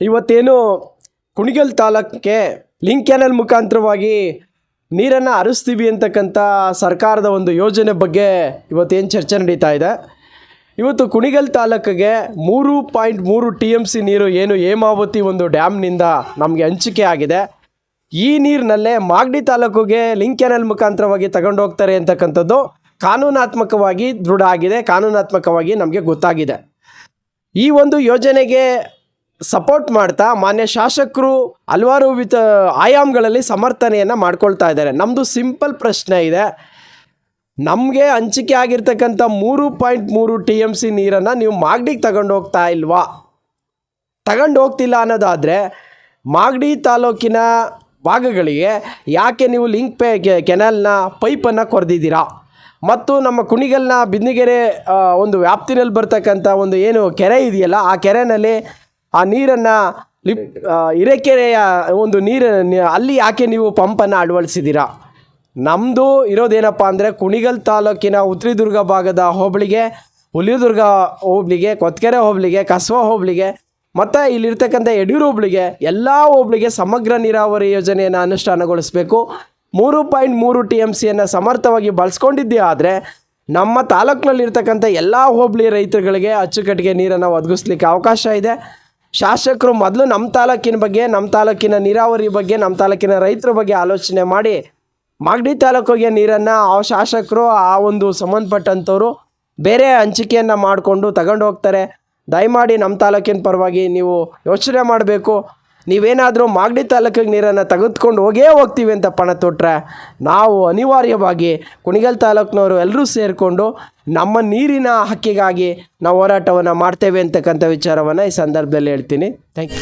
ಇವತ್ತೇನು ಕುಣಿಗಲ್ ತಾಲೂಕಿಗೆ link canal ಮುಖಾಂತರವಾಗಿ ನೀರನ್ನು ಹರಿಸ್ತೀವಿ ಅಂತಕ್ಕಂಥ ಸರ್ಕಾರದ ಒಂದು ಯೋಜನೆ ಬಗ್ಗೆ ಇವತ್ತೇನು ಚರ್ಚೆ ನಡೀತಾ ಇದೆ. ಇವತ್ತು ಕುಣಿಗಲ್ ತಾಲೂಕಿಗೆ ಮೂರು ಪಾಯಿಂಟ್ ಮೂರು ಟಿ ಎಂ ಸಿ ನೀರು ಏನು ಹೇಮಾವತಿ ಒಂದು ಡ್ಯಾಮ್ನಿಂದ ನಮಗೆ ಹಂಚಿಕೆ ಆಗಿದೆ. ಈ ನೀರಿನಲ್ಲೇ ಮಾಗಡಿ ತಾಲೂಕಿಗೆ ಲಿಂಕ್ ಕ್ಯಾನಲ್ ಮುಖಾಂತರವಾಗಿ ತಗೊಂಡೋಗ್ತಾರೆ ಅಂತಕ್ಕಂಥದ್ದು ಕಾನೂನಾತ್ಮಕವಾಗಿ ದೃಢ ಆಗಿದೆ, ಕಾನೂನಾತ್ಮಕವಾಗಿ ನಮಗೆ ಗೊತ್ತಾಗಿದೆ. ಈ ಒಂದು ಯೋಜನೆಗೆ ಸಪೋರ್ಟ್ ಮಾಡ್ತಾ ಮಾನ್ಯ ಶಾಸಕರು ಹಲವಾರು ವಿತ ಆಯಾಮಗಳಲ್ಲಿ ಸಮರ್ಥನೆಯನ್ನು ಮಾಡ್ಕೊಳ್ತಾ ಇದ್ದಾರೆ. ನಮ್ಮದು ಸಿಂಪಲ್ ಪ್ರಶ್ನೆ ಇದೆ. ನಮಗೆ ಹಂಚಿಕೆ ಆಗಿರ್ತಕ್ಕಂಥ ಮೂರು ಪಾಯಿಂಟ್ ಮೂರು ಟಿ ಎಂ ಸಿ ನೀರನ್ನು ನೀವು ಮಾಗಡಿಗೆ ತಗೊಂಡು ಹೋಗ್ತಾ ಇಲ್ವಾ? ತಗೊಂಡು ಹೋಗ್ತಿಲ್ಲ ಅನ್ನೋದಾದರೆ ಮಾಗಡಿ ತಾಲೂಕಿನ ಭಾಗಗಳಿಗೆ ಯಾಕೆ ನೀವು ಲಿಂಕ್ ಪೇ ಕೆನಲ್ನ ಪೈಪನ್ನು ಕೊರೆದಿದ್ದೀರಾ? ಮತ್ತು ನಮ್ಮ ಕುಣಿಗಲ್ನ ಬಿಂದಿಗೆರೆ ಒಂದು ವ್ಯಾಪ್ತಿನಲ್ಲಿ ಬರ್ತಕ್ಕಂಥ ಒಂದು ಏನು ಕೆರೆ ಇದೆಯಲ್ಲ, ಆ ಕೆರೆಯಲ್ಲಿ ಆ ನೀರನ್ನು ಲಿಪ್ ಹಿರೇಕೆರೆಯ ಒಂದು ನೀರು ಅಲ್ಲಿ ಯಾಕೆ ನೀವು ಪಂಪನ್ನು ಅಳವಡಿಸಿದ್ದೀರಾ? ನಮ್ಮದು ಇರೋದೇನಪ್ಪ ಅಂದರೆ ಕುಣಿಗಲ್ ತಾಲೂಕಿನ ಉತ್ತರದುರ್ಗ ಭಾಗದ ಹೋಬಳಿಗೆ, ಹುಲಿದುರ್ಗ ಹೋಬಳಿಗೆ, ಕೊತ್ಕೆರೆ ಹೋಬಳಿಗೆ ಕಸವ ಹೋಬಳಿಗೆ, ಮತ್ತು ಇಲ್ಲಿರ್ತಕ್ಕಂಥ ಯಡಿಯೂರು ಹೋಬಳಿಗೆ, ಎಲ್ಲ ಹೋಬಳಿಗೆ ಸಮಗ್ರ ನೀರಾವರಿ ಯೋಜನೆಯನ್ನು ಅನುಷ್ಠಾನಗೊಳಿಸಬೇಕು. ಮೂರು ಪಾಯಿಂಟ್ ಮೂರು ಟಿ ಎಂ ಸಿಯನ್ನು ಸಮರ್ಥವಾಗಿ ಬಳಸ್ಕೊಂಡಿದ್ದೆ ಆದರೆ ನಮ್ಮ ತಾಲೂಕಿನಲ್ಲಿರ್ತಕ್ಕಂಥ ಎಲ್ಲ ಹೋಬಳಿ ರೈತರುಗಳಿಗೆ ಅಚ್ಚುಕಟ್ಟಿಗೆ ನೀರನ್ನು ಒದಗಿಸ್ಲಿಕ್ಕೆ ಅವಕಾಶ ಇದೆ. ಶಾಸಕರು ಮೊದಲು ನಮ್ಮ ತಾಲೂಕಿನ ಬಗ್ಗೆ, ನಮ್ಮ ತಾಲೂಕಿನ ನೀರಾವರಿ ಬಗ್ಗೆ, ನಮ್ಮ ತಾಲೂಕಿನ ರೈತರ ಬಗ್ಗೆ ಆಲೋಚನೆ ಮಾಡಿ ಮಾಗಡಿ ತಾಲೂಕಿಗೆ ನೀರನ್ನು ಆ ಶಾಸಕರು, ಆ ಒಂದು ಸಂಬಂಧಪಟ್ಟಂಥವ್ರು ಬೇರೆ ಹಂಚಿಕೆಯನ್ನು ಮಾಡಿಕೊಂಡು ತಗೊಂಡು ಹೋಗ್ತಾರೆ. ದಯಮಾಡಿ ನಮ್ಮ ತಾಲೂಕಿನ ಪರವಾಗಿ ನೀವು ಯೋಚನೆ ಮಾಡಬೇಕು. ನೀವೇನಾದರೂ ಮಾಗಡಿ ತಾಲೂಕಿಗೆ ನೀರನ್ನು ತೆಗೆದುಕೊಂಡು ಹೋಗೇ ಹೋಗ್ತೀವಿ ಅಂತ ಪಣ ತೊಟ್ಟರೆ ನಾವು ಅನಿವಾರ್ಯವಾಗಿ ಕುಣಿಗಲ್ ತಾಲೂಕಿನವರು ಎಲ್ಲರೂ ಸೇರಿಕೊಂಡು ನಮ್ಮ ನೀರಿನ ಹಕ್ಕಿಗಾಗಿ ನಾವು ಹೋರಾಟವನ್ನು ಮಾಡ್ತೇವೆ ಅಂತಕ್ಕಂಥ ವಿಚಾರವನ್ನು ಈ ಸಂದರ್ಭದಲ್ಲಿ ಹೇಳ್ತೀನಿ. Thank you